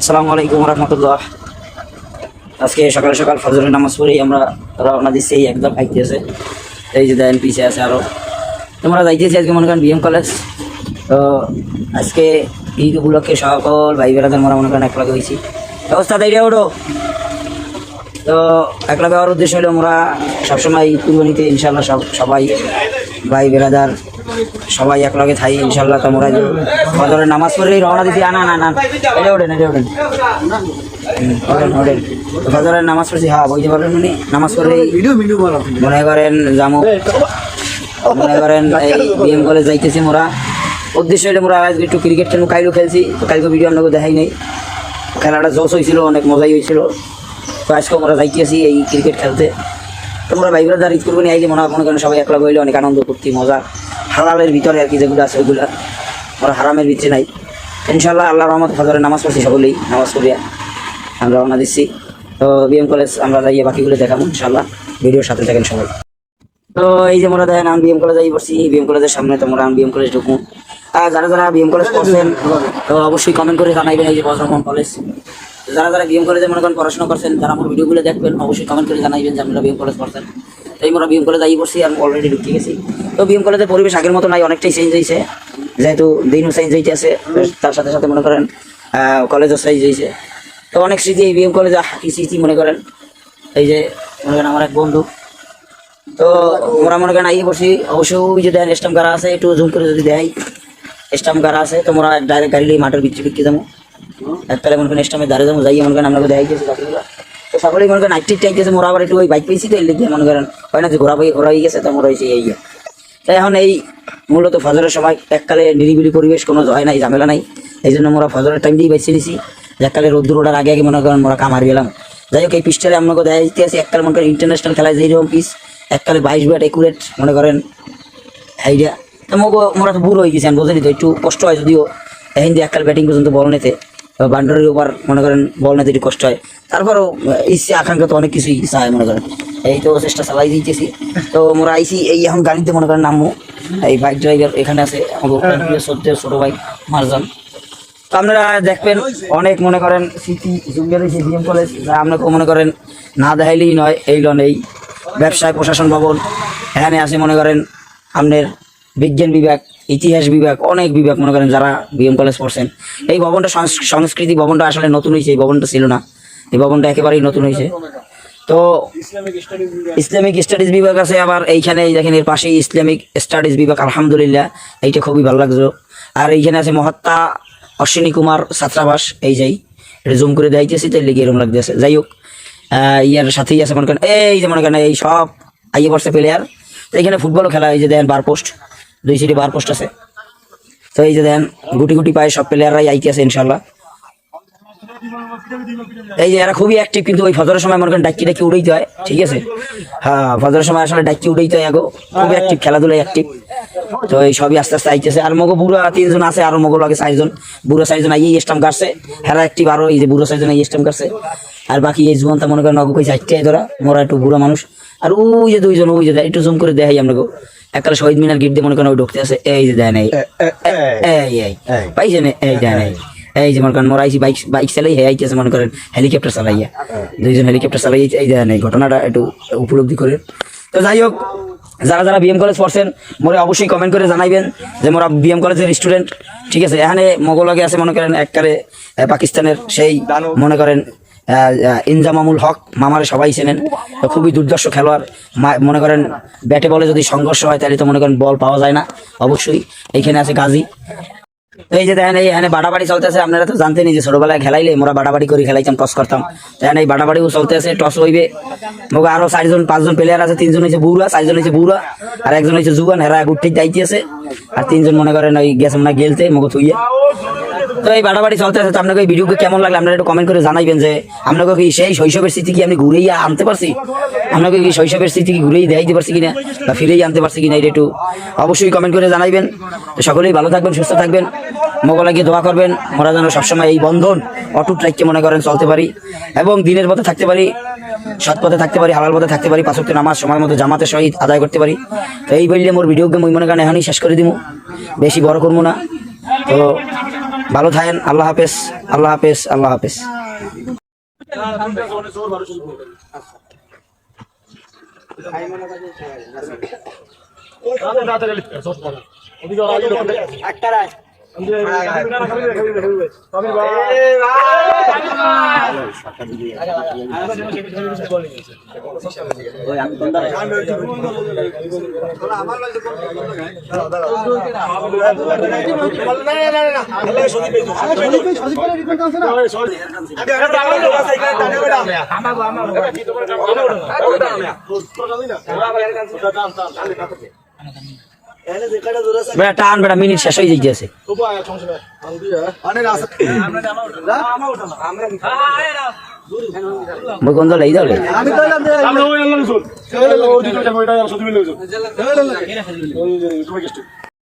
আসসালামু আলাইকুম রহমতুল্লাহ। আজকে সকাল সকাল ফজরের নামাজ পড়েই আমরা রওনা দিচ্ছি একদম খাইতেছে এই যে দেন পিছিয়ে আছে আরও। তোমরা যাইতেছি আজকে, মনে করেন বিএম কলেজ তো আজকে ঈদ উপলক্ষে সকল ভাই বেড়াদের মোরা মনে করেন একলাগে হয়েছি অবস্থা তাই ওঠো। তো একলাগে হওয়ার উদ্দেশ্য হলো, আমরা সবসময় কুরবানিতে ইনশাল্লাহ সব সবাই ভাই বেড়াদার সবাই একলগে থাই, ইনশাল্লাহ তোমরা যে ফজরের নামাজ পড়েই রওনা দিছি। আনা না না এটা ওঠেন এটা ওঠেন ওঠেন ফজরের নামাজ পড়ছি হ্যাঁ বইতে পারবেন মানে নামাজ পড়েই মনে করেন জামু মনে করেন এই বিএম কলেজ যাইতেছি মোরা। উদ্দেশ্য হলে মোরা আজকে একটু ক্রিকেট খেলব কাইলো খেলছি কালকে ভিডিও আপনাকে দেখাই নাই। খেলাটা জোশ হয়েছিল, অনেক মজাই হয়েছিল। তো আজকে আমরা যাইতেছি এই ক্রিকেট খেলতে। তোমরা ভাই ব্রাদার ঈদ করব এই যে মনে হয় মনে করেন সবাই একলা হইলে অনেক আনন্দ করতে, মজা। হালালের ভিতরে আর কি যেগুলো আছে ওইগুলা ওরা হারামের ভিতরে নাই। ইনশাল্লাহ আল্লাহ রহমত ফজরের নামাজ পড়ছি সকলেই, নামাজ পড়িয়া আমরা রওনা দিচ্ছি। তো বিএম কলেজ আমরা যাইয়ে বাকিগুলো দেখাবো ইনশাল্লাহ ভিডিওর সাথে থাকেন সবাই। তো এই যে মোরা দেখেন, আমি বিএম কলেজে বসছি বিএম কলেজের সামনে তো মোরা বিএম কলেজ ঢুকবো। আর যারা যারা বিএম কলেজ পড়ছেন, তো অবশ্যই কমেন্ট করে জানাইবেন এই যে বজরকম কলেজ যারা যারা বিএম কলেজে মনে করেন পড়াশোনা করছেন, যারা আমার ভিডিওগুলো দেখবেন, অবশ্যই কমেন্ট করে জানাইবেন যে আপনারা বিএম কলেজ পড়ছেন। এই মোরা বিএম কলেজ আই পড়ছি আমি অলরেডি ঢুকে গেছি। তো বিএম কলেজের পরিবেশ আগের মতো নাই, অনেকটাই চেঞ্জ হয়েছে যেহেতু দিনও চেঞ্জ হইতে আছে, তার সাথে সাথে মনে করেন কলেজও চেঞ্জ হয়েছে তো অনেক স্মৃতি এই বিএম কলেজে স্মৃতি মনে করেন? এই যে, মনে করেন আমার এক বন্ধু। তো মোরা মনে করেন আইয়ে বসি অবশ্যই ওই যে দেন স্টাম্প গাড়া আছে, একটু জুম করে যদি দেয় স্টাম্প গাড়া আছে, তো মোরা ডাইরেক্ট গাড়ি মাঠের ভিতরে বিক্রি যাব। একতালে মনে করেন স্টাম্পে দাঁড়িয়ে যাব যাই মনে করেন আপনাকে দেখাই গেছে বাকিগুলো। তো সকলেই মনে করেন নাইট টিট চাইতেছে মোরা একটু ওই বাইক পেয়েছি তো এর মনে করেন হয় না যে ঘোরা ঘোরা হয়ে গেছে তো মোরা হয়েছে এই। তাই এখন এই মূলত ফজরের সময় এককালে নিরিবিলি পরিবেশ কোনো হয় নাই, ঝামেলা নাই। এই জন্য মোরা ফজরের টাইম দিয়ে বেছে নিছি যে এককালে রোদ্দুর ওঠার আগে আগে মনে করেন মোরা কামার গেলাম। যাই হোক, এই পিসটারে আপনাকে দেখা দিতে আছে, এককালে মনে করেন ইন্টারন্যাশনাল খেলায় যেরকম পিস এককালে বাইশ ব্যাট একুরেট মনে করেন আইডিয়া তো মগো মোরা তো বুড়ো হয়ে গেছে, আমি বোঝেনি তো একটু কষ্ট হয় যদিও। হিন্দি এককাল ব্যাটিং পর্যন্ত বল নিতে। বান্ডারের উপর মনে করেন বল নিতে একটু কষ্ট হয়। তারপরও ইচ্ছে আকাঙ্ক্ষা তো অনেক কিছুই হয় মনে করেন। এই তো চেষ্টা চালাই দিতেছি। তো মোরা আইসি এই এখন গাড়িতে মনে করেন নামবো। এই বাইক ড্রাইভার এখানে আছে আমাকে সত্য ছোট ভাই মারজান। তো আপনারা দেখবেন অনেক মনে করেন স্মৃতি জুমিয়ে রয়েছে বিএম কলেজ যা আপনাকে মনে করেন না দেখাইলেই নয় এই লন এই ব্যবসায় প্রশাসন ভবন। এখানে আছে মনে করেন আপনার বিজ্ঞান বিভাগ ইতিহাস বিভাগ অনেক বিভাগ মনে করেন যারা বিএম কলেজ পড়ছেন। এই ভবনটা সংস- সংস্কৃতি ভবনটা আসলে নতুন হয়েছে এই ভবনটা ছিল না। এই ভবনটা একেবারেই নতুন হয়েছে। তো ইসলামিক স্টাডিজ বিভাগ। আছে আবার এইখানে এই দেখেন এর পাশেই ইসলামিক স্টাডিজ বিভাগ আলহামদুলিল্লাহ এইটা খুবই ভালো লাগল। আর এইখানে আছে মহাত্মা অশ্বিনী কুমার ছাত্রাবাস এই যাই এটা জুম করে দেখাইতেছি তাই লেগে এরকম লাগতেছে। যাই হোক আহ, ইয়ার সাথেই আছে মনে করেন এই যে মনে করেন এই সব আইয়ে পড়ছে প্লেয়ার তো এইখানে ফুটবলও খেলা এই যে দেন বার পোস্ট দুই সিটি বার পোস্ট আছে। তো এই যে দেন, গুটি গুটি পায়ে সব প্লেয়াররাই আইতে আছে ইনশাল্লাহ এই যে এরা খুবই অ্যাক্টিভ কিন্তু ওই ফজরের সময় মনে করেন ডাকি ডাকি উড়াইতে হয় ঠিক আছে? হ্যাঁ ফজরের সময় আসলে ডাকি উড়াইতে হয় আগো। খুবই অ্যাক্টিভ খেলাধুলায় অ্যাক্টিভ তো এই সবই আস্তে আস্তে আইতেছে। আর মগো বুড়া তিনজন আছে, আর মগো লাগে চারজন। বুড়ো চারজন আইয়ে স্টাম্প কাটছে। হেরা অ্যাক্টিভ আরও এই যে বুড়ো চারজন আইয়ে স্টাম্প কাটছে। আর বাকি এই জীবনটা মনে করেন অগো কই চারটে ধরা মোরা একটু বুড়ো মানুষ। আর ওই যে দুইজন ওই যে একটু জুম করে দেখাই আমরা একটা শহীদ মিনার গিট দিয়ে মনে করেন ওই ঢুকতে আছে এই যে দেয় নাই এই এই। পাইছেন এই দেয় নাই এই। যে মনে করেন মোরা আইসি বাইক বাইক চালাই হে আইতেছে মনে করেন হেলিকপ্টার চালাইয়া। দুইজন হেলিকপ্টার চালাই এই দেয় নাই ঘটনাটা একটু উপলব্ধি করে তো যাই হোক যারা যারা বিএম কলেজ পড়ছেন মোরে অবশ্যই কমেন্ট করে জানাইবেন যে মোরা বিএম কলেজের স্টুডেন্ট ঠিক আছে? এখানে মগলগে আছে মনে করেন এককারে পাকিস্তানের সেই মনে করেন ইনজামামুল হক মামারে সবাই চেনেন। খুবই দুর্দর্শ খেলোয়াড়। মনে করেন ব্যাটে বলে যদি সংঘর্ষ হয়, তাহলে তো মনে করেন বল পাওয়া যায় না। অবশ্যই এইখানে আছে গাজী। এই যে দেখেন, এই এখানে বাড়াবাড়ি চলতেছে। আপনারা তো জানতেনই যে ছোটবেলায় খেলাইলে মোরা বাড়াবাড়ি করে, খেলাইতাম, টস করতাম। দেখেন এই বাড়াবাড়িও চলতেছে, টস হইবে। মোকে আরও চারজন, পাঁচজন প্লেয়ার আছে। তিনজন হয়েছে বুড়া, চারজন হয়েছে বুড়া, আর একজন হয়েছে জুগান হেরা গুটি দায়িত্ব আছে। আর তিনজন মনে করেন ওই গেছে মনে গেলতে মোকে থুইয়ে। তো এই বাড়াবাড়ি চলতে আছে, তো আপনাকে এই ভিডিওকে কেমন লাগল আপনারা একটু কমেন্ট করে জানাইবেন যে আপনাকে কি সেই শৈশবের স্মৃতি কি আমি ঘুরেই আনতে পারছি? আপনাকে কি শৈশবের স্মৃতি কি ঘুরেই দেখাইতে পারছি কিনা বা ফিরেই আনতে পারছি কিনা এটা একটু অবশ্যই কমেন্ট করে জানাইবেন। তো সকলেই ভালো থাকবেন, সুস্থ থাকবেন মোগলা গিয়ে দোয়া করবেন। মোরা যেন সবসময় এই বন্ধন, অটুট রাখতে মনে করেন চলতে পারি এবং দিনের পথে থাকতে পারি, সৎ পথে থাকতে পারি, হালাল পথে থাকতে পারি, পাঁচক্ত নামাজ সময় মতো জামাতের সহিত আদায় করতে পারি। তো এই বললে মোর ভিডিও গেম ওই মনে করেন এখনই শেষ করে দিব বেশি বড় করব না। তো ভালো থাকেন আল্লাহ হাফেজ আল্লাহ হাফেজ আল্লাহ হাফেজ। আমার বেটা টান বেটা মিনিট শেষ হয়ে যাইতেছে মই কোন দল? এই দলে? আমি